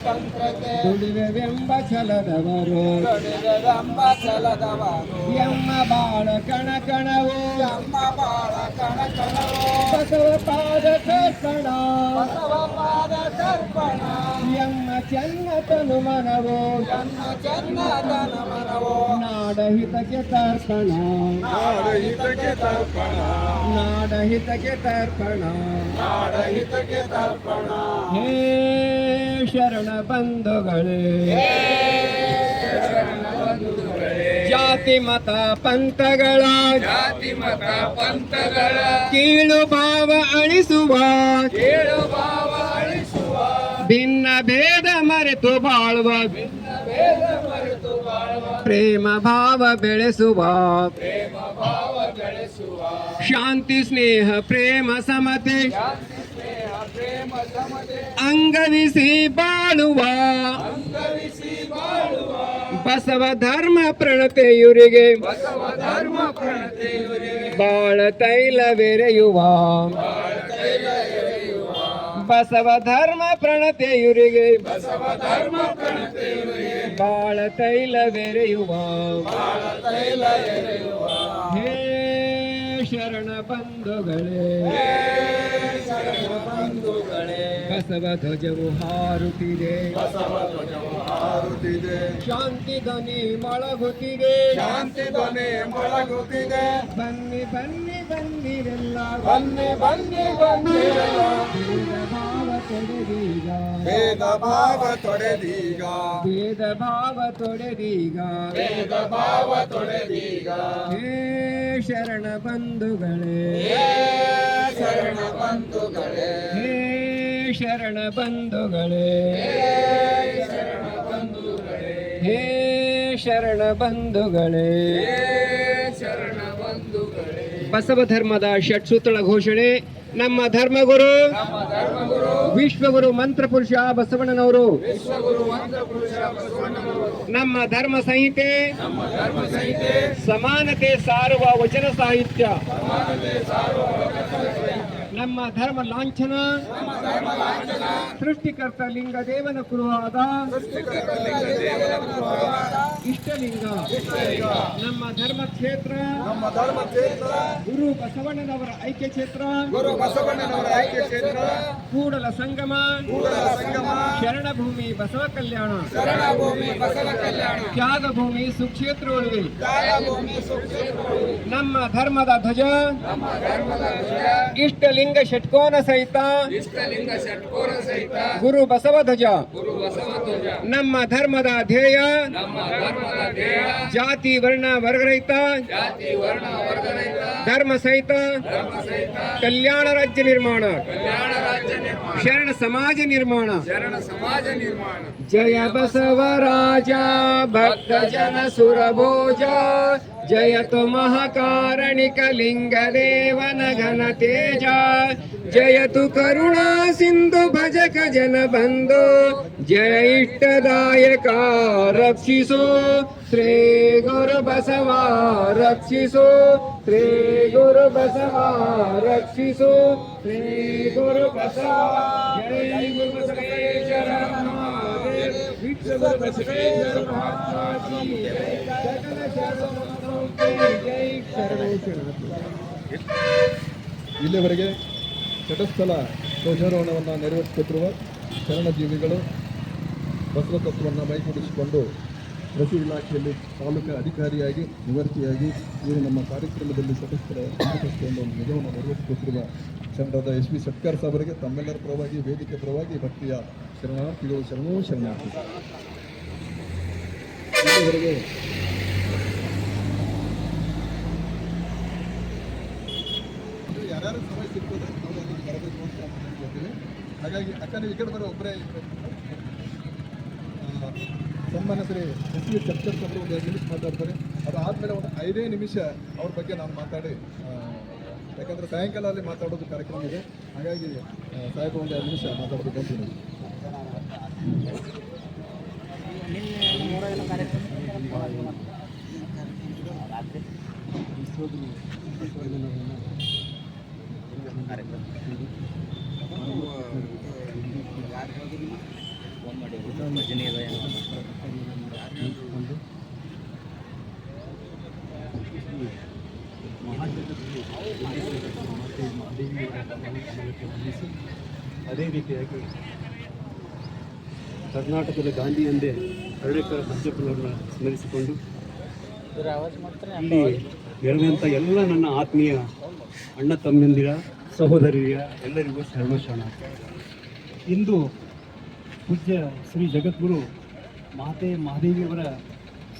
ತಂತ್ರಕ್ಕೆ ದುಡಿವೆವೆಂಬ ಛಲದವರು ದುಡಿವೆವೆಂಬ ಛಲದವರು ಎಮ್ಮ ಬಾಳ ಕಣ ಕಣವು ನಮ್ಮ ಬಾಳ ಕಣ ಕಣವು ಬಸವ ಪಾದ ಕರ್ಪಣ ಬಸವ ಪಾದ ತರ್ಪಣ ಎಮ್ಮ ಚೆನ್ನ ತನು ಮನವು ಜನ್ಮ ಜನ್ಮದ ನಮನವು ನಾಡ ಹಿತಕ್ಕೆ ತರ್ಪಣ ನಾಡಹಿತಕ್ಕೆ ತರ್ಪಣ ನಾಡ ಹಿತಕ್ಕೆ ತರ್ಪಣ ನಾಡಹಿತಕ್ಕೆ ತರ್ಪಣ ಹೇ ಶರಣ ಬಂಧುಗಳೇ. ಜಾತಿ ಮತ ಪಂಥಗಳ. ಜಾತಿ ಮತ ಪಂಥಗಳ. ಕೀಳು ಭಾವ ಅಳಿಸುವ. ಕೀಳು ಭಾವ ಅಳಿಸುವ. ಭಿನ್ನ ಭೇದ ಮರೆತು ಬಾಳುವ. ಪ್ರೇಮ ಭಾವ ಬೆಳೆಸುವ. ಶಾಂತಿ ಸ್ನೇಹ ಪ್ರೇಮ ಸಮತೆ. ಅಂಗವಿಸಿ ಬಾಳುವ. ಬಸವ ಧರ್ಮ ಪ್ರಣತೆಯುರಿಗೆ. ಬಸವ ಧರ್ಮ ಬೆರೆಯುವ. ಬಾಳ ತೈಲವೆರೆಯುವ ಬಸವ ಧರ್ಮ ಪ್ರಣತೆಯುರಿಗೆ. ಬಸವ ಧರ್ಮ ಪ್ರಣತೆಯವರಿಗೆ ಬಾಳ ತೈಲವೆರೆಯುವ ತೈಲ ಬೆರೆಯುವ. ಹೇ ಶರಣ ಬಂಧುಗಳೇ. ಶರಣ ಬಂಧುಗಳೇ. ಬಸವ ಧ್ವಜವು ಹಾರುತ್ತಿದೆ. ಬಸವ ಧ್ವಜವು ಹಾರುತ್ತಿದೆ. ಶಾಂತಿ ಧ್ವನಿ ಮೊಳಗುತ್ತಿದೆ. ಶಾಂತಿ ಧ್ವನಿ ಮೊಳಗುತ್ತಿದೆ. ಬನ್ನಿ ಬನ್ನಿ ಬನ್ನಿರೆಲ್ಲ. ಬನ್ನಿ ಬನ್ನಿ ಬನ್ನಿರೆಲ್ಲ. ಭೇದ ಭಾವ ತೊಡೆದೀಗ. ಭೇದ ಭಾವ ತೊಡೆದೀಗ. ಭೇದ ಭಾವ ತೊಡೆದೀಗ. ಭೇದ ಭಾವ ತೊಡೆದೀಗ. ಹೇ ಶರಣ ಬಂಧುಗಳೇ. ಶರಣ ಬಂಧುಗಳೇ. ಹೇ ಶರಣ ಬಂಧುಗಳೇ. ಹೇ ಶರಣ ಬಂಧುಗಳೇ. ಬಸವ ಧರ್ಮದ ಷಟ್ಸೂತ್ರಳ ಘೋಷಣೆ. ನಮ್ಮ ಧರ್ಮಗುರು. ವಿಶ್ವಗುರು ಮಂತ್ರಪುರುಷ ಬಸವಣ್ಣನವರು. ನಮ್ಮ ಧರ್ಮ ಸಂಹಿತೆ. ಸಮಾನತೆ ಸಾರುವ ವಚನ ಸಾಹಿತ್ಯ. ನಮ್ಮ ಧರ್ಮ ಲಾಂಛನ, ಸೃಷ್ಟಿಕರ್ತ ಲಿಂಗ ದೇವನ ಕುರುವಾದ, ಇಷ್ಟಲಿಂಗ, ನಮ್ಮ ಧರ್ಮ ಕ್ಷೇತ್ರ ನಮ್ಮ ಧರ್ಮ ಕ್ಷೇತ್ರ ಗುರು ಬಸವಣ್ಣನವರ ಐಕ್ಯ ಕ್ಷೇತ್ರ ಗುರು ಬಸವಣ್ಣನವರ ಐಕ್ಯ ಕ್ಷೇತ್ರ ಕೂಡಲ ಸಂಗಮ ಕೂಡಲ ಸಂಗಮ ಶರಣ ಭೂಮಿ ಬಸವ ಕಲ್ಯಾಣ ಶರಣ ಭೂಮಿ ಬಸವ ಕಲ್ಯಾಣ ತ್ಯಾಗ ಭೂಮಿ ಸುಕ್ಷೇತ್ರ ಉಳಿವೆ ತ್ಯಾಗ ಭೂಮಿ ಸುಕ್ಷೇತ್ರ ನಮ್ಮ ಧರ್ಮದ ಧ್ವಜ ನಮ್ಮ ಧರ್ಮದ ಧ್ವಜ, ಇಷ್ಟಲಿಂಗ ಷಟ್ಕೋನ ಸಹಿತ ಇಷ್ಟಲಿಂಗ ಷಟ್ಕೋನ ಸಹಿತ ಗುರು ಬಸವ ಧ್ವಜ ಗುರು ಬಸವ ಧ್ವಜ ನಮ್ಮ ಧರ್ಮದ ಧ್ಯೇಯ ನಮ್ಮ ಧರ್ಮದ ಧ್ಯೇಯ. ಜಾತಿ ವರ್ಣ ವರ್ಗರಹಿತ ಜಾತಿ ವರ್ಣ ವರ್ಗರಹಿತ. ಧರ್ಮ ಸಹಿತ ಧರ್ಮ ಸಹಿತ. ಕಲ್ಯಾಣ ರಾಜ್ಯ ನಿರ್ಮಾಣ. ಕಲ್ಯಾಣ ರಾಜ್ಯ ನಿರ್ಮಾಣ. ಶರಣ ಸಮಾಜ ನಿರ್ಮಾಣ. ಶರಣ ಸಮಾಜ ನಿರ್ಮಾಣ. ಜಯ ಬಸವರಾಜ ಭಕ್ತ ಜನ ಸುರಭೋಜ. ಜಯತು ಮಹಾಕಾರಣಿಕ ಲಿಂಗ ದೇವನ ಘನ ತೇಜ ಜಯತು ಕರುಣಾ ಸಿಂಧು ಭಜಕ ಜನ ಬಂಧು ಜಯ ಇಷ್ಟದಾಯಕ ರಕ್ಷಿಸು ಶ್ರೀ ಗುರು ಬಸವ ರಕ್ಷಿಸು ಶ್ರೀ ಗುರು ಬಸವ ರಕ್ಷಿಸು ಶ್ರೀ ಗುರು ಬಸವ ಇಲ್ಲಿವರೆಗೆ ತಟಸ್ಥಲ ಧ್ವಜಾರೋಹಣವನ್ನು ನೆರವೇರಿಸುತ್ತಿರುವ ಶರಣಜೀವಿಗಳು ಬಸವ ತತ್ವವನ್ನು ಮೈಗೂಡಿಸಿಕೊಂಡು ಕೃಷಿ ಇಲಾಖೆಯಲ್ಲಿ ತಾಲೂಕು ಅಧಿಕಾರಿಯಾಗಿ, ನಿವೃತ್ತಿಯಾಗಿ ಇವರು ನಮ್ಮ ಕಾರ್ಯಕ್ರಮದಲ್ಲಿ ಸದಸ್ಯರ ಒಂದು ನಿಜವನ್ನು ನೆರವೇರಿಸುತ್ತಿರುವ ಶರಣರಾದ ಎಸ್ ವಿ ಸಟ್ಕರ್ ಸಾಬರಿಗೆ, ತಮ್ಮೆಲ್ಲರ ಪರವಾಗಿ, ವೇದಿಕೆ ಪರವಾಗಿ ಭಕ್ತಿಯ ಶರಣಾರ್ಥಿಗಳು ಶರಣೋ ಶರಣಾರ್ಥಿ. ಇಲ್ಲಿವರೆಗೆ ಯಾರ್ಯಾರು ಸಮಯ ಸಿಗ್ತದೆ ಅವ್ರು ಅಲ್ಲಿಗೆ ಬರಬೇಕು ಅಂತ ನಾವು ಹೇಳ್ತೀವಿ ಹಾಗಾಗಿ ಯಾಕಂದರೆ ವಿಕೆಟ್ ಕಡೆ ಬರೋ ಒಬ್ಬರೇ ಸನ್ಮಾನ್ಯ ಶ್ರೀ ಎಸ್ ವಿ ಚರ್ಚರ್ ಅವರು ಒಂದು ಎರಡು ನಿಮಿಷ ಮಾತಾಡ್ತಾರೆ. ಅದಾದಮೇಲೆ ಒಂದು ಐದೇ ನಿಮಿಷ ಅವ್ರ ಬಗ್ಗೆ ನಾನು ಮಾತಾಡಿ ಯಾಕಂದರೆ ಸಾಯಂಕಾಲ ಅಲ್ಲಿ ಮಾತಾಡೋದು ಕಾರ್ಯಕ್ರಮ ಇದೆ. ಹಾಗಾಗಿ ಸಾಹೇಬ ಒಂದು ಎರಡು ನಿಮಿಷ ಅದೇ ರೀತಿಯಾಗಿ ಕರ್ನಾಟಕದ ಗಾಂಧಿ ಎಂದೇ ಹರಡೇಕರ್ ಮಂಜಪ್ಪನವ್ರನ್ನ ಸ್ಮರಿಸಿಕೊಂಡು ಇಲ್ಲಿ ಹೇಳುವಂಥ ಎಲ್ಲ ನನ್ನ ಆತ್ಮೀಯ ಅಣ್ಣ ತಮ್ಮಂದಿರ, ಸಹೋದರಿಯ ಎಲ್ಲರಿಗೂ ಶರಣ ಇಂದು ಪೂಜ್ಯ ಶ್ರೀ ಜಗದ್ಗುರು ಮಾತೆ ಮಹಾದೇವಿಯವರ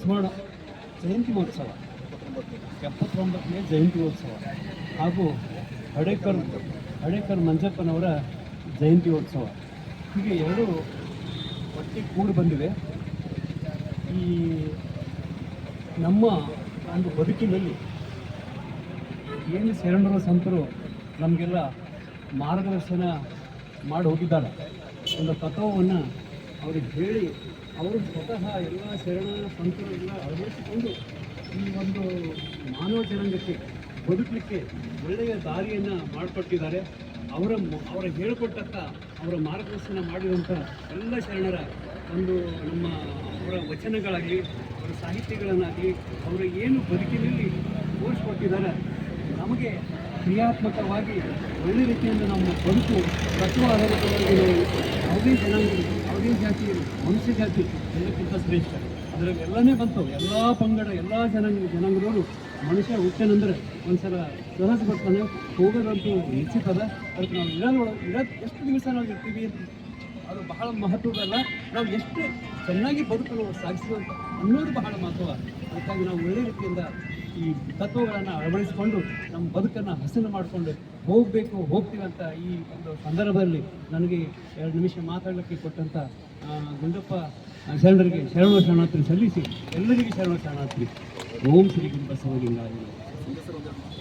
ಸ್ಮರಣ ಜಯಂತಿ ಮಹೋತ್ಸವ. ಎಪ್ಪತ್ತೊಂಬತ್ತನೇ ಜಯಂತಿ ಮಹೋತ್ಸವ. ಹಾಗೂ ಹಡೇಕರ್ ಹಡೇಕರ್ ಮಂಜಪ್ಪನವರ ಜಯಂತಿ ಮಹೋತ್ಸವ. ಹೀಗೆ ಎರಡು ಒಟ್ಟಿಗೆ ಕೂಡಿ ಬಂದಿವೆ. ಈ ನಮ್ಮ ಒಂದು ಬದುಕಿನಲ್ಲಿ ಏನು ಶರಣರು, ಸಂತರು ನಮಗೆಲ್ಲ ಮಾರ್ಗದರ್ಶನ ಮಾಡಿ ಹೋಗಿದ್ದಾರೆ ಒಂದು ತತ್ವವನ್ನು ಅವ್ರಿಗೆ ಹೇಳಿ, ಅವರು ಸ್ವತಃ ಎಲ್ಲ ಶರಣ, ಸಂತರು ಎಲ್ಲ ಅಳವಡಿಸಿಕೊಂಡು ಈ ಒಂದು ಮಾನವ ಜನಾಂಗಕ್ಕೆ ಬದುಕಲಿಕ್ಕೆ ಒಳ್ಳೆಯ ದಾರಿಯನ್ನು ಮಾಡಿಕೊಟ್ಟಿದ್ದಾರೆ. ಅವರ ಅವರ ಹೇಳಿಕೊಟ್ಟಂಥ ಅವರ ಮಾರ್ಗದರ್ಶನ ಮಾಡಿರುವಂಥ ಎಲ್ಲ ಶರಣರ ಒಂದು ನಮ್ಮ ಅವರ ವಚನಗಳಾಗಲಿ, ಅವರ ಸಾಹಿತ್ಯಗಳನ್ನಾಗಲಿ, ಅವರು ಏನು ಬದುಕಿನಲ್ಲಿ ತೋರಿಸ್ಕೊಟ್ಟಿದ್ದಾರೆ ನಮಗೆ ಕ್ರಿಯಾತ್ಮಕವಾಗಿ ಒಳ್ಳೆ ರೀತಿಯಿಂದ ನಮ್ಮ ಬದುಕು ತತ್ವ ಆಧಾರಿತವಾಗಿ ಯಾವುದೇ ಜನಾಂಗ ಯಾವುದೇ ಜಾತಿ ಮನುಷ್ಯ ಜಾತಿ ಎಲ್ಲಕ್ಕಿಂತ ಶ್ರೇಷ್ಠ. ಅದರಲ್ಲಿ ಎಲ್ಲನೇ ಬಂತು ಎಲ್ಲ ಪಂಗಡ, ಎಲ್ಲ ಜನಾಂಗ, ಜನಾಂಗದವರು ಮನುಷ್ಯ ಹುಟ್ಟೇನೆಂದರೆ ಒಂದ್ಸಲ ಸಹಜ ಬರ್ತಾನೆ ಹೋಗೋದಂತೂ ನಿಶ್ಚಿತದ. ಅದ ಅದಕ್ಕೆ ನಾವು ಇರೋದ್ರೊಳಗೆ ಇರೋದು ಎಷ್ಟು ದಿವಸ ನಾವು ಇರ್ತೀವಿ ಅದು ಬಹಳ ಮಹತ್ವದಲ್ಲ ನಾವು ಎಷ್ಟು ಚೆನ್ನಾಗಿ ಬದುಕನ್ನು ಸಾಗಿಸುವಂತ ಅನ್ನೋದು ಬಹಳ ಮಹತ್ವ. ಅದಕ್ಕಾಗಿ ನಾವು ಒಳ್ಳೆ ರೀತಿಯಿಂದ ಈ ತತ್ವಗಳನ್ನು ಅಳವಡಿಸಿಕೊಂಡು ನಮ್ಮ ಬದುಕನ್ನು ಹಸನು ಮಾಡಿಕೊಂಡು ಹೋಗಬೇಕು ಹೋಗ್ತೀವಿ ಅಂತ ಈ ಒಂದು ಸಂದರ್ಭದಲ್ಲಿ ನನಗೆ ಎರಡು ನಿಮಿಷ ಮಾತಾಡಲಿಕ್ಕೆ ಕೊಟ್ಟಂಥ ಗುಂಡಪ್ಪ ಶರಣರಿಗೆ ಶರಣ ಶರಣಾರ್ಥಿ ಸಲ್ಲಿಸಿ. ಎಲ್ಲರಿಗೂ ಶರಣ ಶರಣಾರ್ಥಿ ಓಂ ಶ್ರೀ ಗುರು ಬಸವಲಿಂಗಾಯ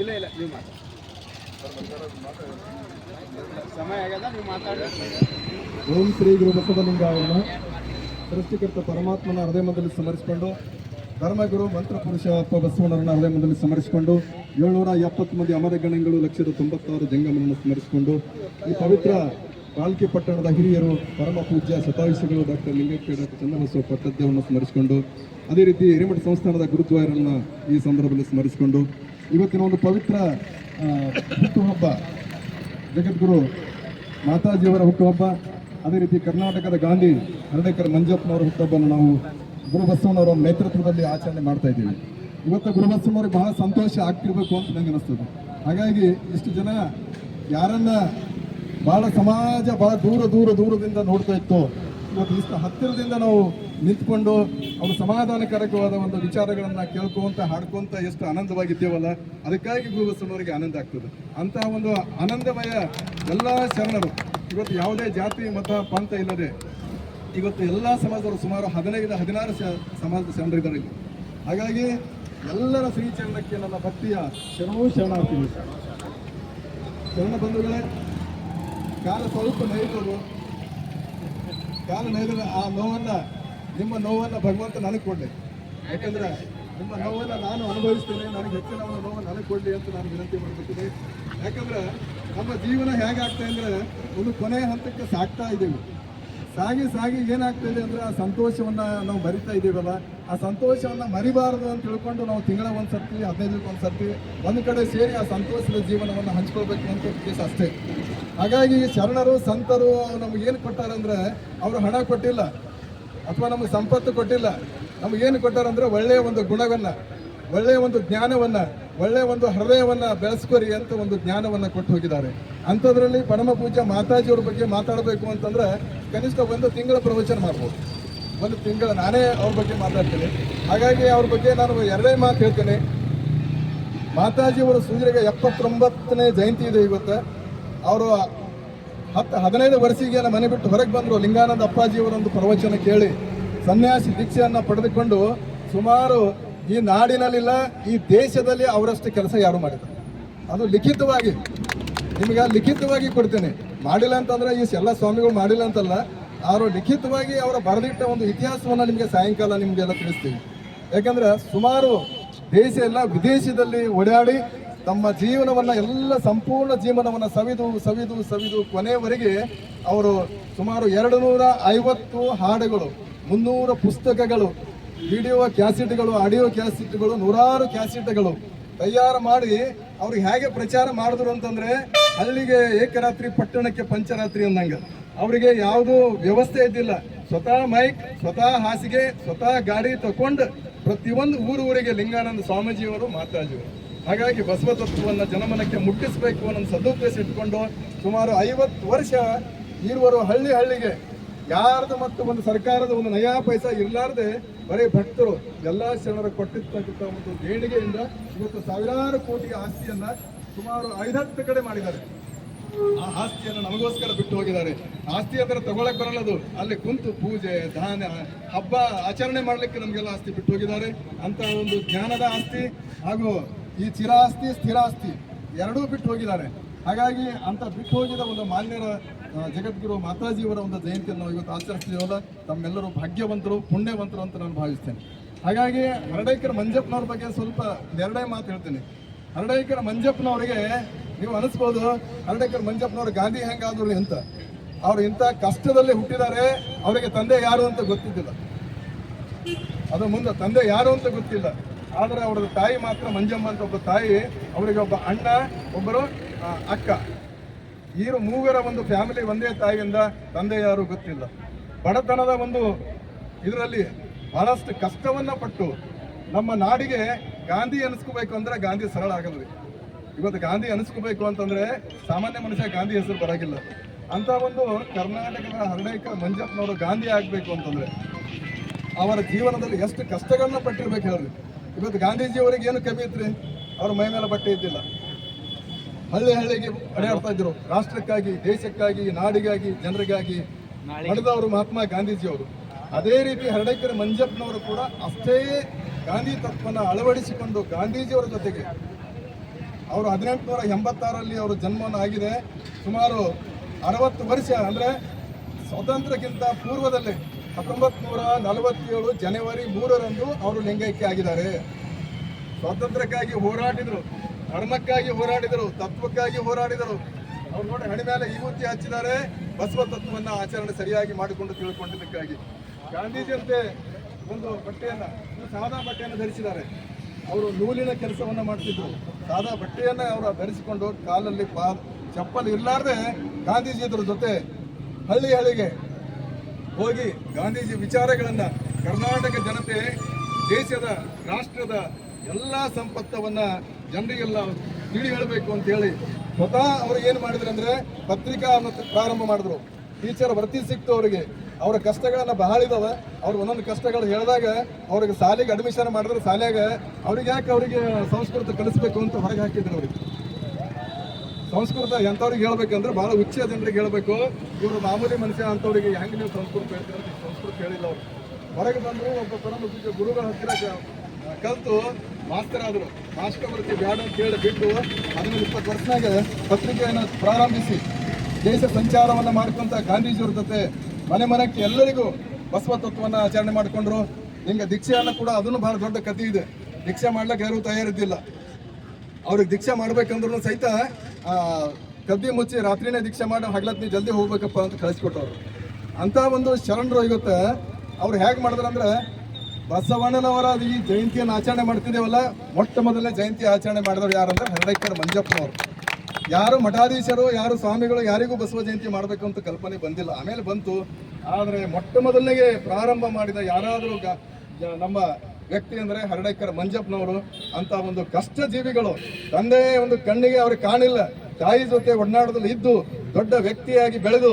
ಇಲ್ಲ ಇಲ್ಲ ನೀವು ಮಾತಾಡಿ. ಸಮಯ ನೀವು ಮಾತಾಡಿ. ಓಂ ಶ್ರೀ ಗುರು ಬಸವಲಿಂಗವನ್ನು ಸೃಷ್ಟಿಕರ್ತ ಪರಮಾತ್ಮನ ಹೃದಯಮದಲ್ಲಿ ಸ್ಮರಿಸಿಕೊಂಡು ಧರ್ಮಗುರು ಮಂತ್ರಪುರುಷ ಅಪ್ಪ ಬಸವಣ್ಣರನ್ನ ಹೃದಯಮದಲ್ಲಿ ಸ್ಮರಿಸಿಕೊಂಡು ಏಳ್ನೂರ ಎಪ್ಪತ್ತು ಮಂದಿ ಅಮರ ಗಣಗಳು ಲಕ್ಷದ ತೊಂಬತ್ತಾರು ಜಂಗಮನನ್ನು ಸ್ಮರಿಸಿಕೊಂಡು ಈ ಪವಿತ್ರ ಪಾಲ್ಕಿ ಪಟ್ಟಣದ ಹಿರಿಯರು, ಪರಮ ಪೂಜ್ಯ ಶತಾಯುಷಿಗಳು ಡಾಕ್ಟರ್ ಲಿಂಗೇಶ್ವರ ಡಾಕ್ಟರ್ ಚಂದ್ರಬಸವ ಪಟ್ಟದ್ಯವನ್ನು ಸ್ಮರಿಸಿಕೊಂಡು, ಅದೇ ರೀತಿ ಹಿರೇಮಠ ಸಂಸ್ಥಾನದ ಗುರುದ್ವಾರನ್ನ ಈ ಸಂದರ್ಭದಲ್ಲಿ ಸ್ಮರಿಸಿಕೊಂಡು, ಇವತ್ತಿನ ಒಂದು ಪವಿತ್ರ ಹುಟ್ಟುಹಬ್ಬ ಜಗದ್ಗುರು ಮಾತಾಜಿಯವರ ಹುಟ್ಟುಹಬ್ಬ ಅದೇ ರೀತಿ ಕರ್ನಾಟಕದ ಗಾಂಧಿ ಹರಡೇಕರ್ ಮಂಜಪ್ಪನವರ ಹುಟ್ಟುಹಬ್ಬವನ್ನು ನಾವು ಗುರು ಬಸವಣ್ಣವರ ನೇತೃತ್ವದಲ್ಲಿ ಆಚರಣೆ ಮಾಡ್ತಾ ಇದ್ದೀವಿ. ಇವತ್ತು ಗುರುಬಸವನವ್ರಿಗೆ ಬಹಳ ಸಂತೋಷ ಆಗ್ತಿರ್ಬೇಕು ಅಂತ ನನಗೆ ಅನಿಸ್ತದೆ. ಹಾಗಾಗಿ ಇಷ್ಟು ಜನ ಯಾರನ್ನ ಬಹಳ ಸಮಾಜ ಬಹಳ ದೂರ ದೂರ, ದೂರದಿಂದ ನೋಡ್ತಾ ಇತ್ತು. ಇವತ್ತು ಇಷ್ಟು ಹತ್ತಿರದಿಂದ ನಾವು ನಿಂತ್ಕೊಂಡು ಅವರು ಸಮಾಧಾನಕಾರಕವಾದ ಒಂದು ವಿಚಾರಗಳನ್ನು ಕೇಳ್ಕೊಂತ, ಹಾಡ್ಕೊಂತ ಎಷ್ಟು ಆನಂದವಾಗಿದ್ದೇವಲ್ಲ, ಅದಕ್ಕಾಗಿ ಗುರುಬಸವನವರಿಗೆ ಆನಂದ ಆಗ್ತದೆ. ಅಂತಹ ಒಂದು ಆನಂದಮಯ ಎಲ್ಲ ಶರಣರು. ಇವತ್ತು ಯಾವುದೇ ಜಾತಿ, ಮತ, ಪಂಥ ಇಲ್ಲದೆ ಇವತ್ತು ಎಲ್ಲ ಸಮಾಜದವರು ಸುಮಾರು ಹದಿನೈದು, ಹದಿನಾರು ಸಮಾಜದ ಶರಣರಿದ್ದಾರೆ ಇಲ್ಲಿ ಹಾಗಾಗಿ ಎಲ್ಲರ ಶ್ರೀಚರಣಕ್ಕೆ ನನ್ನ ಭಕ್ತಿಯ ಶರಣವೂ ಶರಣಾರ್ಥಿಗಳು. ಶರಣ ಬಂಧುಗಳೇ, ಕಾಲ ಸ್ವಲ್ಪ ನೈದದು ಕಾಲ ನೈದ ಆ ನೋವನ್ನು, ನಿಮ್ಮ ನೋವನ್ನು ಭಗವಂತ ನನಗೆ ಕೊಡಲಿ. ಯಾಕಂದರೆ ನಿಮ್ಮ ನೋವನ್ನು ನಾನು ಅನುಭವಿಸ್ತೇನೆ, ನನಗೆ ಹೆಚ್ಚಿನ ಒಂದು ನೋವನ್ನು ನನಗೆ ಕೊಡಲಿ ಅಂತ ನಾನು ವಿನಂತಿ ಮಾಡ್ಕೊತೀನಿ. ಯಾಕಂದ್ರೆ ನಮ್ಮ ಜೀವನ ಹೇಗಾಗ್ತಾ ಅಂದರೆ, ಒಂದು ಕೊನೆಯ ಹಂತಕ್ಕೆ ಸಾಕ್ತಾ ಇದ್ದೀವಿ. ಸಾಗಿ ಸಾಗಿ ಏನಾಗ್ತಾ ಇದೆ ಅಂದ್ರೆ ಆ ಸಂತೋಷವನ್ನ ನಾವು ಮರಿತಾ ಇದ್ದೀವಲ್ಲ, ಆ ಸಂತೋಷವನ್ನ ಮರಿಬಾರದು ಅಂತ ತಿಳ್ಕೊಂಡು ನಾವು ತಿಂಗಳ ಒಂದು ಸರ್ತಿ ಹದಿನೈದು ಒಂದು ಸರ್ತಿ ಒಂದು ಕಡೆ ಸೇರಿ ಆ ಸಂತೋಷದ ಜೀವನವನ್ನು ಹಂಚ್ಕೊಳ್ಬೇಕು ಅಂತ ಉದ್ದೇಶ ಅಷ್ಟೇ. ಹಾಗಾಗಿ ಶರಣರು, ಸಂತರು ನಮ್ಗೆ ಏನು ಕೊಟ್ಟಾರಂದ್ರೆ ಅವರು ಹಣ ಕೊಟ್ಟಿಲ್ಲ, ಅಥವಾ ನಮಗೆ ಸಂಪತ್ತು ಕೊಟ್ಟಿಲ್ಲ. ನಮಗೇನು ಕೊಟ್ಟಾರಂದ್ರೆ ಒಳ್ಳೆಯ ಒಂದು ಗುಣವನ್ನ, ಒಳ್ಳೆಯ ಒಂದು ಜ್ಞಾನವನ್ನ ಒಳ್ಳೆಯ ಒಂದು ಹೃದಯವನ್ನ ಬೆಳೆಸ್ಕೊರಿ ಅಂತ ಒಂದು ಜ್ಞಾನವನ್ನ ಕೊಟ್ಟು ಹೋಗಿದ್ದಾರೆ. ಅಂಥದ್ರಲ್ಲಿ ಪರಮ ಪೂಜ್ಯ ಮಾತಾಜಿಯವ್ರ ಬಗ್ಗೆ ಮಾತಾಡಬೇಕು ಅಂತಂದ್ರೆ ಕನಿಷ್ಠ ಒಂದು ತಿಂಗಳ ಪ್ರವಚನ ಮಾಡ್ಬೋದು. ಒಂದು ತಿಂಗಳ ನಾನೇ ಅವ್ರ ಬಗ್ಗೆ ಮಾತಾಡ್ತೀನಿ. ಹಾಗಾಗಿ ಅವ್ರ ಬಗ್ಗೆ ನಾನು ಎರಡೇ ಮಾತು ಹೇಳ್ತೇನೆ. ಮಾತಾಜಿಯವರ ಸೂರ್ಯಗೆ ಎಪ್ಪತ್ತೊಂಬತ್ತನೇ ಜಯಂತಿ ಇದೆ ಇವತ್ತು. ಅವರು ಹತ್ತು ಹದಿನೈದು ವರ್ಷಿಗೆ ನಮ್ಮ ಮನೆ ಬಿಟ್ಟು ಹೊರಗೆ ಬಂದರು. ಲಿಂಗಾನಂದ ಅಪ್ಪಾಜಿಯವರೊಂದು ಪ್ರವಚನ ಕೇಳಿ ಸನ್ಯಾಸಿ ದೀಕ್ಷೆಯನ್ನು ಪಡೆದುಕೊಂಡು ಸುಮಾರು ಈ ನಾಡಿನಲ್ಲಿಲ್ಲ, ಈ ದೇಶದಲ್ಲಿ ಅವರಷ್ಟು ಕೆಲಸ ಯಾರು ಮಾಡಿದ್ರು? ಅದು ಲಿಖಿತವಾಗಿ, ನಿಮಗೆ ಲಿಖಿತವಾಗಿ ಕೊಡ್ತೇನೆ. ಮಾಡಿಲ್ಲ ಅಂತಂದ್ರೆ ಈ ಎಲ್ಲ ಸ್ವಾಮಿಗಳು ಮಾಡಿಲ್ಲ ಅಂತಲ್ಲ ಅವರು ಲಿಖಿತವಾಗಿ ಅವರ ಬರೆದಿಟ್ಟ ಒಂದು ಇತಿಹಾಸವನ್ನು ನಿಮಗೆ ಸಾಯಂಕಾಲ ನಿಮಗೆಲ್ಲ ತಿಳಿಸ್ತೀವಿ ಯಾಕಂದ್ರೆ ಸುಮಾರು ದೇಶ ಎಲ್ಲ ವಿದೇಶದಲ್ಲಿ ಓಡಾಡಿ ತಮ್ಮ ಜೀವನವನ್ನ, ಎಲ್ಲ ಸಂಪೂರ್ಣ ಜೀವನವನ್ನ ಸವಿದು ಸವಿದು ಸವಿದು ಕೊನೆಯವರೆಗೆ ಅವರು ಸುಮಾರು ಎರಡು ನೂರ ಐವತ್ತು ಹಾಡುಗಳು, ಮುನ್ನೂರ ಪುಸ್ತಕಗಳು ವಿಡಿಯೋ ಕ್ಯಾಸೆಟ್ಗಳು, ಆಡಿಯೋ ಕ್ಯಾಸೆಟ್ಗಳು, ನೂರಾರು ಕ್ಯಾಸೆಟ್ಗಳು ತಯಾರು ಮಾಡಿ ಅವ್ರಿಗೆ ಹೇಗೆ ಪ್ರಚಾರ ಮಾಡಿದ್ರು ಅಂತಂದ್ರೆ ಹಳ್ಳಿಗೆ ಏಕರಾತ್ರಿ ಪಟ್ಟಣಕ್ಕೆ ಪಂಚರಾತ್ರಿ ಅಂದಂಗೆ ಅವರಿಗೆ ಯಾವುದು ವ್ಯವಸ್ಥೆ ಇದ್ದಿಲ್ಲ. ಸ್ವತಃ ಮೈಕ್, ಸ್ವತಃ ಹಾಸಿಗೆ, ಸ್ವತಃ ಗಾಡಿ ತಗೊಂಡು ಪ್ರತಿಯೊಂದು ಊರು ಊರಿಗೆ ಲಿಂಗಾನಂದ ಸ್ವಾಮೀಜಿಯವರು, ಮಾತಾಜಿಯವರು. ಹಾಗಾಗಿ ಬಸವ ತತ್ವವನ್ನು ಜನಮನಕ್ಕೆ ಮುಟ್ಟಿಸಬೇಕು ಅನ್ನೋ ಸದುದ್ದೇಶ ಇಟ್ಕೊಂಡು ಸುಮಾರು ಐವತ್ತು ವರ್ಷ ಇರುವರು ಹಳ್ಳಿ ಹಳ್ಳಿಗೆ ಯಾರ್ದು ಮತ್ತು ಒಂದು ಸರ್ಕಾರದ ಒಂದು ನಯಾ ಪೈಸ ಇರಲಾರ್ದೆ ಬರೀ ಭಕ್ತರು ಎಲ್ಲ ಶರಣರು ಕೊಟ್ಟಿರ್ತಕ್ಕಂಥ ಒಂದು ದೇಣಿಗೆಯಿಂದ ಇವತ್ತು ಸಾವಿರಾರು ಕೋಟಿ ಆಸ್ತಿಯನ್ನ ಸುಮಾರು ಐದತ್ತು ಕಡೆ ಮಾಡಿದ್ದಾರೆ. ಆ ಆಸ್ತಿಯನ್ನು ನಮಗೋಸ್ಕರ ಬಿಟ್ಟು ಹೋಗಿದ್ದಾರೆ. ಆಸ್ತಿ ಅಂದ್ರೆ ತಗೊಳಕ್ ಬರಲ್ಲದು ಅಲ್ಲಿ ಕುಂತು ಪೂಜೆ, ದಾನ, ಹಬ್ಬ ಆಚರಣೆ ಮಾಡ್ಲಿಕ್ಕೆ ನಮಗೆಲ್ಲ ಆಸ್ತಿ ಬಿಟ್ಟು ಹೋಗಿದ್ದಾರೆ. ಅಂತ ಒಂದು ಜ್ಞಾನದ ಆಸ್ತಿ ಹಾಗೂ ಈ ಚಿರಾಸ್ತಿ, ಸ್ಥಿರಾಸ್ತಿ ಎರಡೂ ಬಿಟ್ಟು ಹೋಗಿದ್ದಾರೆ. ಹಾಗಾಗಿ ಅಂತ ಬಿಟ್ಟು ಹೋಗಿದ ಒಂದು ಮಾನ್ಯರ ಜಗದ್ಗುರು ಮಾತಾಜಿಯವರ ಒಂದು ಜಯಂತಿಯನ್ನು ನಾವು ಇವತ್ತು ಆಚರಿಸ್ತೀವಲ್ಲ ತಮ್ಮೆಲ್ಲರೂ ಭಾಗ್ಯವಂತರು, ಪುಣ್ಯವಂತರು ಅಂತ ನಾನು ಭಾವಿಸ್ತೇನೆ. ಹಾಗಾಗಿ ಹರಡೈಕರ ಮಂಜಪ್ಪನವ್ರ ಬಗ್ಗೆ ಸ್ವಲ್ಪ ಎರಡೇ ಮಾತು ಹೇಳ್ತೀನಿ. ಹರಡೈಕರ್ ಮಂಜಪ್ಪನವರಿಗೆ ನೀವು ಅನಿಸ್ಬೋದು, ಹರಡೈಕರ ಮಂಜಪ್ಪನವ್ರು ಗಾಂಧಿ ಹೆಂಗಾದ್ರು ಅಂತ. ಅವ್ರು ಇಂಥ ಕಷ್ಟದಲ್ಲಿ ಹುಟ್ಟಿದ್ದಾರೆ, ಅವರಿಗೆ ತಂದೆ ಯಾರು ಅಂತ ಗೊತ್ತಿದ್ದಿಲ್ಲ. ಅದು ಮುಂದೆ ತಂದೆ ಯಾರು ಅಂತ ಗೊತ್ತಿಲ್ಲ. ಆದರೆ ಅವರ ತಾಯಿ ಮಾತ್ರ ಮಂಜಮ್ಮ ಅಂತ ಒಬ್ಬ ತಾಯಿ, ಅವರಿಗೆ ಒಬ್ಬ ಅಣ್ಣ, ಒಬ್ಬರು ಅಕ್ಕ. ಈರು ಮೂವರ ಒಂದು ಫ್ಯಾಮಿಲಿ ಒಂದೇ ತಾಯಿಯಿಂದ ತಂದೆ ಯಾರು ಗೊತ್ತಿಲ್ಲ. ಬಡತನದ ಒಂದು ಇದರಲ್ಲಿ ಬಹಳಷ್ಟು ಕಷ್ಟವನ್ನು ಪಟ್ಟು ನಮ್ಮ ನಾಡಿಗೆ ಗಾಂಧಿ ಅನಿಸ್ಕೋಬೇಕು ಅಂದರೆ ಗಾಂಧಿ ಸರಳ ಆಗಲ್ಲ ರೀ. ಇವತ್ತು ಗಾಂಧಿ ಅನಿಸ್ಕೋಬೇಕು ಅಂತಂದರೆ ಸಾಮಾನ್ಯ ಮನುಷ್ಯ ಗಾಂಧಿ ಹೆಸರು ಬರೋಗಿಲ್ಲ ಅಂತ ಒಂದು ಕರ್ನಾಟಕದ ಹರಡೈಕ ಮಂಜಪ್ಪನವರು ಗಾಂಧಿ ಆಗಬೇಕು ಅಂತಂದರೆ ಅವರ ಜೀವನದಲ್ಲಿ ಎಷ್ಟು ಕಷ್ಟಗಳನ್ನ ಪಟ್ಟಿರ್ಬೇಕು ಹೇಳ್ರಿ. ಇವತ್ತು ಗಾಂಧೀಜಿಯವರಿಗೆ ಏನು ಕಮ್ಮಿ ರೀ ಅವ್ರ ಮೈ ಮೇಲೆ ಬಟ್ಟೆ ಇದ್ದಿಲ್ಲ. ಹಳ್ಳಿ ಹಳ್ಳಿಗೆ ಅಡೆಯಾಡ್ತಾ ಇದ್ರು. ರಾಷ್ಟ್ರಕ್ಕಾಗಿ ದೇಶಕ್ಕಾಗಿ ನಾಡಿಗಾಗಿ ಜನರಿಗಾಗಿ ನಡೆದವರು ಮಹಾತ್ಮ ಗಾಂಧೀಜಿಯವರು. ಅದೇ ರೀತಿ ಹರಡೇಕರ್ ಮಂಜಪ್ಪನವರು ಕೂಡ ಅಷ್ಟೇ ಗಾಂಧಿ ತತ್ವನ ಅಳವಡಿಸಿಕೊಂಡು ಗಾಂಧೀಜಿಯವರ ಜೊತೆಗೆ. ಅವರು ಹದಿನೆಂಟುನೂರ ಎಂಬತ್ತಾರಲ್ಲಿ ಅವರ ಜನ್ಮವನ್ನು ಆಗಿದೆ ಸುಮಾರು ಅರವತ್ತು ವರ್ಷ ಅಂದರೆ ಸ್ವಾತಂತ್ರ್ಯಕ್ಕಿಂತ ಪೂರ್ವದಲ್ಲೇ ಹತ್ತೊಂಬತ್ತು ನೂರ ನಲವತ್ತೇಳು ಜನವರಿ ಮೂರರಂದು ಅವರು ಲಿಂಗೈಕ್ಯ ಆಗಿದ್ದಾರೆ. ಸ್ವಾತಂತ್ರ್ಯಕ್ಕಾಗಿ ಹೋರಾಡಿದರು. ಧರ್ಮಕ್ಕಾಗಿ ಹೋರಾಡಿದರು, ತತ್ವಕ್ಕಾಗಿ ಹೋರಾಡಿದರು. ಅವ್ರು ನೋಡಿ ಹಣೆ ಮೇಲೆ ವಿಭೂತಿ ಹಚ್ಚಿದ್ದಾರೆ. ಬಸವ ತತ್ವವನ್ನು ಆಚರಣೆ ಸರಿಯಾಗಿ ಮಾಡಿಕೊಂಡು ತಿಳ್ಕೊಂಡಿದ್ದಕ್ಕಾಗಿ. ಗಾಂಧೀಜಿಯಂತೆ ಒಂದು ಬಟ್ಟೆಯನ್ನು ಸಾದಾ ಬಟ್ಟೆಯನ್ನು ಧರಿಸಿದ್ದಾರೆ. ಅವರು ನೂಲಿನ ಕೆಲಸವನ್ನ ಮಾಡ್ತಿದ್ರು. ಸಾದಾ ಬಟ್ಟೆಯನ್ನು ಅವರು ಧರಿಸಿಕೊಂಡು ಕಾಲಲ್ಲಿ ಪಾ, ಚಪ್ಪಲ್ ಇರಲಾರ್ದೆ ಗಾಂಧೀಜಿ ಇದ್ರ ಜೊತೆ ಹಳ್ಳಿ ಹಳ್ಳಿಗೆ ಹೋಗಿ ಗಾಂಧೀಜಿ ವಿಚಾರಗಳನ್ನು ಕರ್ನಾಟಕ ಜನತೆ, ದೇಶದ, ರಾಷ್ಟ್ರದ ಎಲ್ಲ ಸಂಪತ್ತವನ್ನ ಜನರಿಗೆಲ್ಲ ತಿಳಿ ಹೇಳಬೇಕು ಅಂತ ಹೇಳಿ ಸ್ವತಃ ಅವ್ರು ಏನು ಮಾಡಿದ್ರು ಅಂದ್ರೆ ಪತ್ರಿಕಾ ಪ್ರಾರಂಭ ಮಾಡಿದ್ರು. ಟೀಚರ್ ವೃತ್ತಿ ಸಿಕ್ತು ಅವರಿಗೆ. ಅವರ ಕಷ್ಟಗಳನ್ನ ಬಹಳ ಇದಾವೆ. ಅವ್ರು ಒಂದೊಂದು ಕಷ್ಟಗಳು ಹೇಳಿದಾಗ ಅವ್ರಿಗೆ ಶಾಲೆಗೆ ಅಡ್ಮಿಷನ್ ಮಾಡಿದ್ರು. ಶಾಲೆಗೆ ಅವ್ರಿಗೆ ಯಾಕೆ ಅವರಿಗೆ ಸಂಸ್ಕೃತ ಕಲಿಸ್ಬೇಕು ಅಂತ ಹೊರಗೆ ಹಾಕಿದ್ರು ಅವ್ರಿಗೆ ಸಂಸ್ಕೃತ ಎಂಥವ್ರಿಗೆ ಹೇಳ್ಬೇಕಂದ್ರೆ ಬಹಳ ಉಚ್ಚ ಜನರಿಗೆ ಹೇಳಬೇಕು. ಇವರು ಮಾಮೂಲಿ ಮನುಷ್ಯ ಅಂತವ್ರಿಗೆ ಹೆಂಗೆ ನೀವು ಸಂಸ್ಕೃತ ಹೇಳ್ತೀರ ಸಂಸ್ಕೃತ ಹೇಳಿಲ್ಲ ಅವರು. ಹೊರಗೆ ಬಂದ್ರು ಒಬ್ಬ ಪರಮ ಗುರುಗಳ ಹತ್ತಿರ ಕಲ್ತು ಮಾಸ್ತರ್ ಆದರು ಮಾಸ್ಟರ್ ವೃತ್ತಿ ಬ್ಯಾಡ ಅಂತ ಹೇಳಿ ಬಿಟ್ಟು ಹದಿನೈದು ಇಪ್ಪತ್ತು ವರ್ಷನಾಗ ಪತ್ರಿಕೆಯನ್ನು ಪ್ರಾರಂಭಿಸಿ. ದೇಶ ಸಂಚಾರವನ್ನು ಮಾಡ್ಕೊಂತ ಗಾಂಧೀಜಿಯವ್ರ ಜೊತೆ ಮನೆ ಮನಕ್ಕೆ ಎಲ್ಲರಿಗೂ ಬಸವ ತತ್ವವನ್ನು ಆಚರಣೆ ಮಾಡಿಕೊಂಡ್ರು. ಹಿಂಗೆ ದೀಕ್ಷೆಯನ್ನು ಕೂಡ ಅದನ್ನು ಬಹಳ ದೊಡ್ಡ ಕಥೆ ಇದೆ. ದೀಕ್ಷೆ ಮಾಡ್ಲಿಕ್ಕೆ ಯಾರೂ ತಯಾರಿದ್ದಿಲ್ಲ. ಅವ್ರಿಗೆ ದೀಕ್ಷೆ ಮಾಡ್ಬೇಕಂದ್ರೂ ಸಹಿತ ಕದ್ದಿ ಮುಚ್ಚಿ ರಾತ್ರಿನೇ ದೀಕ್ಷೆ ಮಾಡಿ ಹಗ್ಲತ್ ನೀವು ಜಲ್ದಿ ಹೋಗ್ಬೇಕಪ್ಪ ಅಂತ ಕಳಿಸ್ಕೊಟ್ಟವ್ರು. ಅಂತ ಒಂದು ಶರಣರು ಇವತ್ತು. ಅವ್ರು ಹೇಗೆ ಮಾಡಿದ್ರು ಅಂದ್ರೆ ಬಸವಣ್ಣನವರ ಈ ಜಯಂತಿಯನ್ನು ಆಚರಣೆ ಮಾಡ್ತಿದ್ದೇವಲ್ಲ, ಮೊಟ್ಟ ಮೊದಲನೇ ಜಯಂತಿ ಆಚರಣೆ ಮಾಡಿದವರು ಯಾರಂದ್ರೆ ಹರಡೈಕರ್ ಮಂಜಪ್ಪನವರು. ಯಾರು ಮಠಾಧೀಶರು, ಯಾರು ಸ್ವಾಮಿಗಳು, ಯಾರಿಗೂ ಬಸವ ಜಯಂತಿ ಮಾಡಬೇಕು ಅಂತ ಕಲ್ಪನೆ ಬಂದಿಲ್ಲ. ಆಮೇಲೆ ಬಂತು. ಆದರೆ ಮೊಟ್ಟ ಮೊದಲನೆಗೆ ಪ್ರಾರಂಭ ಮಾಡಿದ ಯಾರಾದರೂ ನಮ್ಮ ವ್ಯಕ್ತಿ ಅಂದರೆ ಹರಡೇಕರ್ ಮಂಜಪ್ಪನವರು, ಅಂತ ಒಂದು ಕಷ್ಟ ಜೀವಿಗಳು, ತಂದೆ ಒಂದು ಕಣ್ಣಿಗೆ ಅವ್ರಿಗೆ ಕಾಣಿಲ್ಲ. ತಾಯಿ ಜೊತೆ ಒಡನಾಡದಲ್ಲಿ ಇದ್ದು ದೊಡ್ಡ ವ್ಯಕ್ತಿಯಾಗಿ ಬೆಳೆದು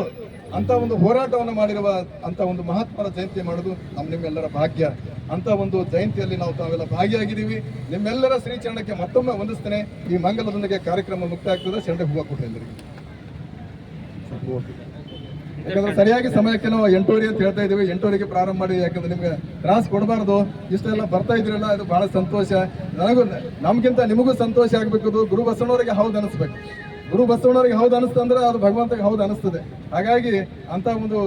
ಅಂತ ಒಂದು ಹೋರಾಟವನ್ನು ಮಾಡಿರುವ ಅಂತ ಒಂದು ಮಹಾತ್ಮರ ಜಯಂತಿ ಮಾಡೋದು ನಮ್ಮ ನಿಮ್ಮೆಲ್ಲರ ಭಾಗ್ಯ. ಅಂತ ಒಂದು ಜಯಂತಿಯಲ್ಲಿ ನಾವು ತಾವೆಲ್ಲ ಭಾಗಿಯಾಗಿದ್ದೀವಿ. ನಿಮ್ಮೆಲ್ಲರ ಶ್ರೀಚರಣಕ್ಕೆ ಮತ್ತೊಮ್ಮೆ ವಂದಿಸ್ತೇನೆ. ಈ ಮಂಗಲದೊಂದಿಗೆ ಕಾರ್ಯಕ್ರಮ ಮುಕ್ತ ಆಗ್ತದೆ ಶರಣೆ ಹೂವು ಕೊಟ್ಟೆ ಎಲ್ಲರಿಗೆ. ಯಾಕಂದ್ರೆ ಸರಿಯಾಗಿ ಸಮಯಕ್ಕೆ ನಾವು ಎಂಟೂವರೆ ಅಂತ ಹೇಳ್ತಾ ಇದೀವಿ ಎಂಟೂವರೆಗೆ ಪ್ರಾರಂಭ ಮಾಡಿ, ಯಾಕಂದ್ರೆ ನಿಮ್ಗೆ ತ್ರಾಸ್ ಕೊಡಬಾರ್ದು. ಇಷ್ಟೆಲ್ಲ ಬರ್ತಾ ಇದ್ರಲ್ಲ, ಅದು ಬಹಳ ಸಂತೋಷ. ನನಗೂ, ನಮ್ಗಿಂತ ನಿಮಗೂ ಸಂತೋಷ ಆಗ್ಬೇಕು. ಗುರು ಬಸವಣ್ಣವರಿಗೆ ಹೌದು ಅನಿಸ್ಬೇಕು. ಗುರು ಬಸವಣ್ಣರಿಗೆ ಹೌದು ಅನಿಸ್ತಂದ್ರೆ ಅದು ಭಗವಂತಗೆ ಹೌದು ಅನಿಸ್ತದೆ. ಹಾಗಾಗಿ ಅಂತ ಒಂದು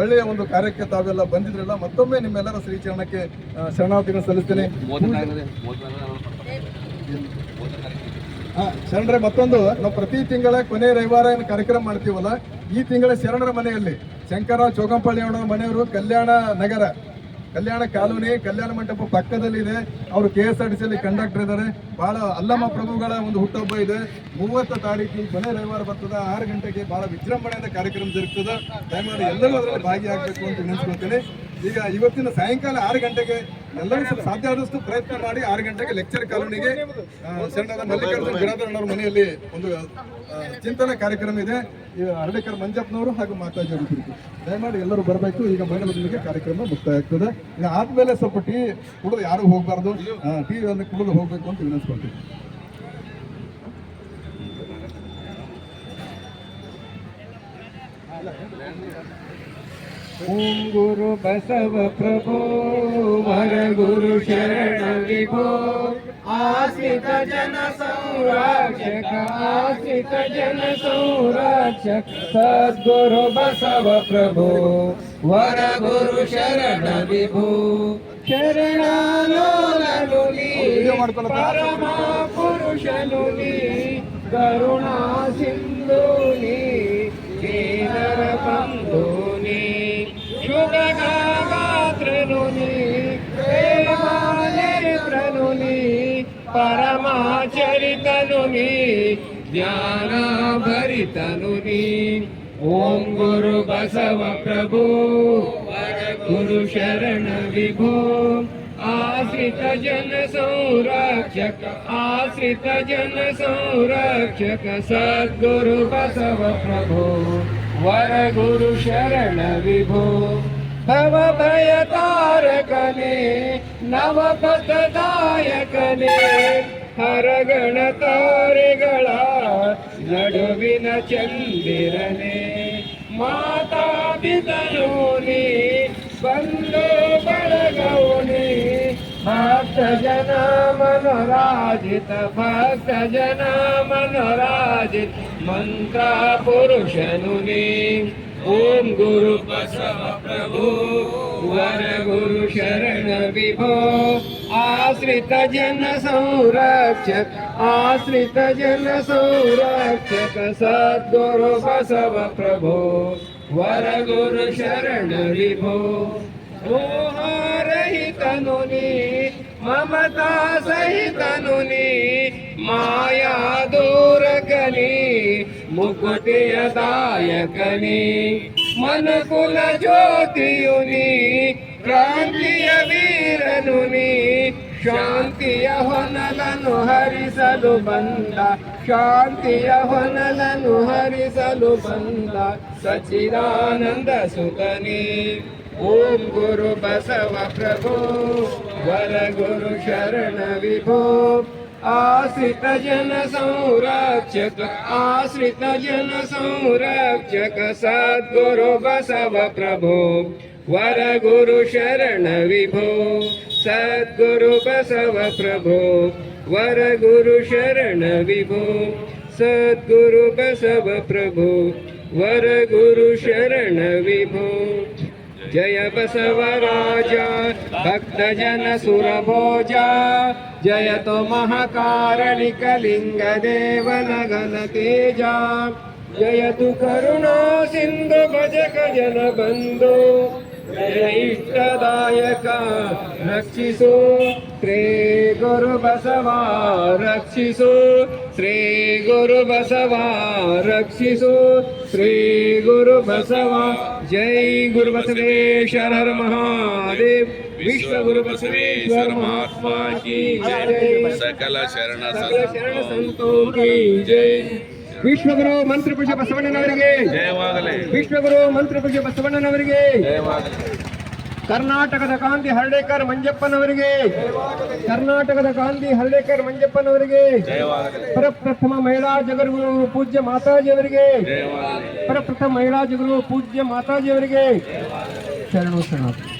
ಒಳ್ಳೆಯ ಒಂದು ಕಾರ್ಯಕ್ಕೆ ತಾವೆಲ್ಲ ಬಂದಿದ್ರಲ್ಲ ಮತ್ತೊಮ್ಮೆ ನಿಮ್ಮೆಲ್ಲರ ಶ್ರೀಚರಣಕ್ಕೆ ಚರಣಕ್ಕೆ ಶರಣಾರ್ಥಿಗಳನ್ನು ಸಲ್ಲಿಸ್ತೇನೆ. ಶರಣರೇ ಮತ್ತೊಂದು ನಾವು ಪ್ರತಿ ತಿಂಗಳ ಕೊನೆ ರವಿವಾರ ಏನು ಕಾರ್ಯಕ್ರಮ ಮಾಡ್ತೀವಲ್ಲ ಈ ತಿಂಗಳ ಶರಣರ ಮನೆಯಲ್ಲಿ. ಶಂಕರ ಚೋಗಂಪಳ್ಳಿ ಅವರ ಮನೆಯವರು ಕಲ್ಯಾಣ ನಗರ. ಕಲ್ಯಾಣ ಕಾಲೋನಿ, ಕಲ್ಯಾಣ ಮಂಟಪ ಪಕ್ಕದಲ್ಲಿ ಇದೆ ಅವರು K S R T conductor ಇದ್ದಾರೆ. ಬಹಳ ಅಲ್ಲಮ್ಮ ಪ್ರಭುಗಳ ಒಂದು ಹುಟ್ಟುಹಬ್ಬ ಇದೆ. ಮೂವತ್ತು ತಾರೀಕು, ಕೊನೆ ರವಿವಾರ ಬರ್ತದ. ಆರು ಗಂಟೆಗೆ ಬಹಳ ವಿಜೃಂಭಣೆಯಿಂದ ಕಾರ್ಯಕ್ರಮ ಜರುಗ್ತದೆ. ದಯಮಾಡಿ ಎಲ್ಲರೂ ಅದರಲ್ಲಿ ಭಾಗಿಯಾಗಬೇಕು ಅಂತ ನೆನೆಸ್ಕೊಳ್ತೀನಿ. ಈಗ ಇವತ್ತಿನ ಸಾಯಂಕಾಲ ಆರು ಗಂಟೆಗೆ ಎಲ್ಲರೂ ಸಾಧ್ಯ ಆದಷ್ಟು ಪ್ರಯತ್ನ ಮಾಡಿ ಆರು ಗಂಟೆಗೆ ಲೆಕ್ಚರ್ ಕಾಲೋನಿಗೆ ಶರಣದ ಮಲ್ಲಿಕಾರ್ಜುನ ಬಿರಾದರಣ್ಣವ್ರ ಮನೆಯಲ್ಲಿ ಒಂದು ಚಿಂತನೆ ಕಾರ್ಯಕ್ರಮ ಇದೆ. ಹರಳೇಕರ್ ಮಂಜಪ್ಪನವರು ಹಾಗೂ ಮಾತಾಜಿ ದಯಮಾಡಿ ಎಲ್ಲರೂ ಬರಬೇಕು. ಈಗ ಮಂಗಲದೊಂದಿಗೆ ಕಾರ್ಯಕ್ರಮ ಮುಕ್ತಾಯ ಆಗ್ತದೆ ಈಗ ಆದ್ಮೇಲೆ ಸ್ವಲ್ಪ ಟೀ ಕುಡಿದು ಯಾರು ಹೋಗಬಾರ್ದು. ಟೀ ಅನ್ನು ಕುಡಿದು ಹೋಗ್ಬೇಕು ಅಂತ ವಿನಂತಿಸ್ಕೊಳ್ತೀವಿ ಓಂ ಗುರು ಬಸವ ಪ್ರಭೋ ವರ ಗುರು ಶರಣ ವಿಭೋ ಆಶ್ರಿತ ಜನ ಸಂರಕ್ಷಕ ಆಶ್ರಿತ ಜನ ಸಂರಕ್ಷಕ ಸದ್ಗುರು ಬಸವ ಪ್ರಭೋ ವರ ಗುರು ಶರಣ ವಿಭೋ ಶರಣಾಲೋಲನು ನೀ ಪರಮ शुभगामात्रु प्रेमानेत्रनुनि परमाचरितनुनि ज्ञानाभरितनुनि। ॐ गुरु बसव प्रभु गुरु शरण विभो। आश्रित जन संरक्षक आश्रित जन संरक्षक सद्गुरु बसव प्रभु। ವರ ಗುರು ಶರಣ ವಿಭೋ, ಭವ ಭಯ ತಾರಕನೇ, ನವ ಪಥದಾಯಕನೇ ಹರಗಣ ತಾರೆಗಳ ನಡುವಿನ ಚಂದಿರನೇ ಮಾತಾ ಬಂದೋ ಬಂದು ಬಳಗೌನಿ ಭಕ್ತ ಜನ ಮನೋರಾಜಿತ ಭಕ್ತ ಜನ ಮನೋರಾಜಿತ ಮಂತ್ರ ಪುರುಷನು ನೀ ಓಂ ಗುರು ಬಸವ ಪ್ರಭು ವರ ಗುರು ಶರಣ ವಿಭೋ ಆಶ್ರಿತ ಜನ ಸಂರಕ್ಷಕ ಆಶ್ರಿತ ಜನ ಸಂರಕ್ಷಕ ಸದ್ಗುರು ಬಸವ ಪ್ರಭು ವರ ಗುರು ಶರಣ ವಿಭೋ ಮೋಹರಹಿತನು ನೀ ಮಮತಾ ಸಹಿತನುನಿ ಮಾಯಾ ದೂರಕನಿ ಮುಕುತಿಯ ದಾಯಕನಿ ಮನುಕುಲ ಜ್ಯೋತಿಯು ನೀ ಕ್ರಾಂತಿಯ ವೀರನು ಶಾಂತಿಯ ಹೊನಲನು ಹರಿಸಲು ಬಂದ ಶಾಂತಿಯ ಹೊನಲನು ಹರಿಸಲು ಬಂದ ಸಚಿದಾನಂದ ಸುತನೇ ॐ गुरु बसव प्रभु वर गुरु शरण विभो। आश्रित जन सौरव आश्रित जन सौरव सद्गुरु बसव प्रभो वर गुरु शरणविभो सद्गुरु बसव प्रभो वर गुरु शरणविभो सद्गुरु बसव प्रभो वर गुरु शरण विभो। ಬಸವ ಪ್ರಭು ವರ ಗುರು ಶರಣ ವಿಭೋ ಸದ್ಗುರು ಬಸವ ಪ್ರಭು ವರ ಗುರು ಶರಣ ವಿಭೋ ಜಯ ಬಸವರಾಜ ಭಕ್ತ ಜನ ಸುರಭೋಜ ಜಯತು ಮಹಾಕಾರಣಿಕ ಲಿಂಗ ದೇವನ ಘನ ತೇಜ ಜಯತು ಕರುಣಾ ಸಿಂಧು ಭಜಕ ಜನ ಬಂಧು ಜಯ ಇಷ್ಟದಾಯಕ ರಕ್ಷಿಸು ಶ್ರೀ ಗುರು ಬಸವ ರಕ್ಷಿಸು ಶ್ರೀ ಗುರು ಬಸವ ರಕ್ಷಿಸು ಶ್ರೀ ಗುರು ಬಸವ ಜೈ ಗುರು ಬಸವೇಶ್ವರ ಹರ ಮಹಾದೇವ್ ವಿಶ್ವ ಗುರು ಬಸವೇಶ್ವರ ಮಹಾತ್ಮ ಕಿ ಜೈ ಸಕಲ ಶರಣ ಸಕಲ ಶರಣ ಸಂತೋ ಕಿ ಜೈ ವಿಶ್ವಗುರು ಮಂತ್ರಪುರುಷ ಬಸವಣ್ಣನವರಿಗೆ. ವಿಶ್ವಗುರು ಮಂತ್ರಪುರುಷ ಬಸವಣ್ಣನವರಿಗೆ. ಕರ್ನಾಟಕದ ಕಾಂತಿ ಹರಡೇಕರ್ ಮಂಜಪ್ಪನವರಿಗೆ. ಕರ್ನಾಟಕದ ಕಾಂತಿ ಹರಡೇಕರ್ ಮಂಜಪ್ಪನವರಿಗೆ. ಪರಪ್ರಥಮ ಮಹಿಳಾ ಜಗದ್ಗುರು ಪೂಜ್ಯ ಮಾತಾಜಿಯವರಿಗೆ. ಜಯವಾಗಲಿ. ಪರಪ್ರಥಮ ಮಹಿಳಾ ಜಗದ್ಗುರು ಪೂಜ್ಯ ಮಾತಾಜಿಯವರಿಗೆ. ಶರಣು ಶರಣಾರ್ಥಿ